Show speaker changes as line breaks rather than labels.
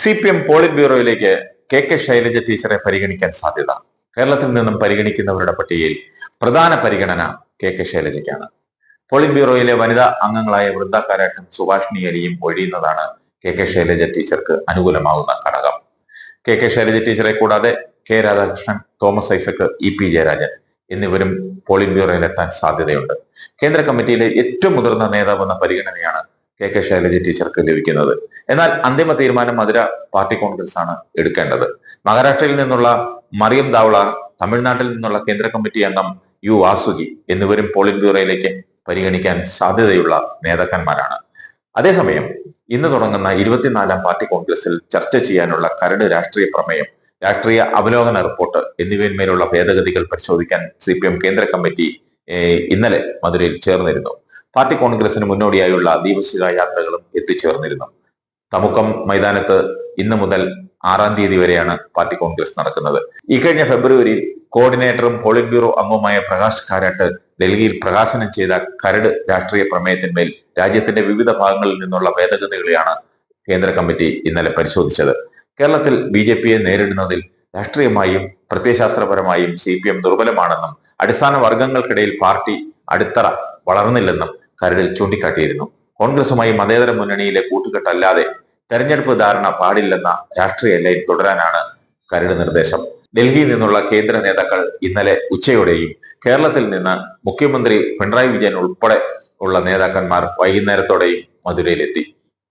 C P M polit ബ്യൂറോയിലേക്ക് K K Shailaja ടീച്ചറെ പരിഗണിക്കാൻ സാധ്യത. കേരളത്തിൽ നിന്നും പരിഗണിക്കുന്നവരുടെ പട്ടികയിൽ പ്രധാന പരിഗണന കെ കെ ശൈലജയ്ക്കാണ്. പോളിറ്റ് ബ്യൂറോയിലെ വനിതാ അംഗങ്ങളായ വൃന്ദ സുഭാഷിണി അലിയും ഒഴിയുന്നതാണ് കെ കെ ശൈലജ ടീച്ചർക്ക് അനുകൂലമാകുന്ന ഘടകം. കെ കെ ശൈലജ ടീച്ചറെ കൂടാതെ K Radhakrishnan Thomas Isaac E P Jayarajan എന്നിവരും പോളിറ്റ് ബ്യൂറോയിലെത്താൻ സാധ്യതയുണ്ട്. കേന്ദ്ര കമ്മിറ്റിയിലെ ഏറ്റവും മുതിർന്ന നേതാവെന്ന പരിഗണനയാണ് കെ കെ ശൈലജ ടീച്ചർക്ക് ലഭിക്കുന്നത്. എന്നാൽ അന്തിമ തീരുമാനം മധുര പാർട്ടി കോൺഗ്രസ് ആണ് എടുക്കേണ്ടത്. മഹാരാഷ്ട്രയിൽ നിന്നുള്ള മറിയം ദാവള തമിഴ്നാട്ടിൽ നിന്നുള്ള കേന്ദ്ര കമ്മിറ്റി അംഗം യു വാസുകി എന്നിവരും പോളിംഗ് ബ്യൂറോയിലേക്ക് പരിഗണിക്കാൻ സാധ്യതയുള്ള നേതാക്കന്മാരാണ്. അതേസമയം ഇന്ന് തുടങ്ങുന്ന ഇരുപത്തിനാലാം പാർട്ടി കോൺഗ്രസിൽ ചർച്ച ചെയ്യാനുള്ള കരട് രാഷ്ട്രീയ പ്രമേയം രാഷ്ട്രീയ അവലോകന റിപ്പോർട്ട് എന്നിവയിന്മേലുള്ള ഭേദഗതികൾ പരിശോധിക്കാൻ സി എം കേന്ദ്ര കമ്മിറ്റി ഇന്നലെ മധുരയിൽ ചേർന്നിരുന്നു. പാർട്ടി കോൺഗ്രസിന് മുന്നോടിയായുള്ള ദീപശിഖ യാത്രകളും എത്തിച്ചേർന്നിരുന്നു. തമുക്കം മൈതാനത്ത് ഇന്ന് മുതൽ ആറാം തീയതി വരെയാണ് പാർട്ടി കോൺഗ്രസ് നടക്കുന്നത്. ഇക്കഴിഞ്ഞ ഫെബ്രുവരിയിൽ കോർഡിനേറ്ററും പോളിറ്റ് ബ്യൂറോ അംഗവുമായ പ്രകാശ് കാരാട്ട് ഡൽഹിയിൽ പ്രകാശനം ചെയ്ത കരട് രാഷ്ട്രീയ പ്രമേയത്തിന്മേൽ രാജ്യത്തിന്റെ വിവിധ ഭാഗങ്ങളിൽ നിന്നുള്ള ഭേദഗതികളെയാണ് കേന്ദ്ര കമ്മിറ്റി ഇന്നലെ പരിശോധിച്ചത്. കേരളത്തിൽ ബി ജെ പിയെ നേരിടുന്നതിൽ രാഷ്ട്രീയമായും പ്രത്യയശാസ്ത്രപരമായും സി പി എം ദുർബലമാണെന്നും അടിസ്ഥാന വർഗങ്ങൾക്കിടയിൽ പാർട്ടി അടിത്തറ വളർന്നില്ലെന്നും കരടിൽ ചൂണ്ടിക്കാട്ടിയിരുന്നു. കോൺഗ്രസുമായി മതേതര മുന്നണിയിലെ കൂട്ടുകെട്ടല്ലാതെ തെരഞ്ഞെടുപ്പ് ധാരണ പാടില്ലെന്ന രാഷ്ട്രീയ ലൈൻ തുടരാനാണ് കരട് നിർദ്ദേശം. ഡൽഹിയിൽ നിന്നുള്ള കേന്ദ്ര നേതാക്കൾ ഇന്നലെ ഉച്ചയോടെയും കേരളത്തിൽ നിന്ന് മുഖ്യമന്ത്രി പിണറായി വിജയൻ ഉൾപ്പെടെ ഉള്ള നേതാക്കന്മാർ വൈകുന്നേരത്തോടെയും മധുരയിലെത്തി.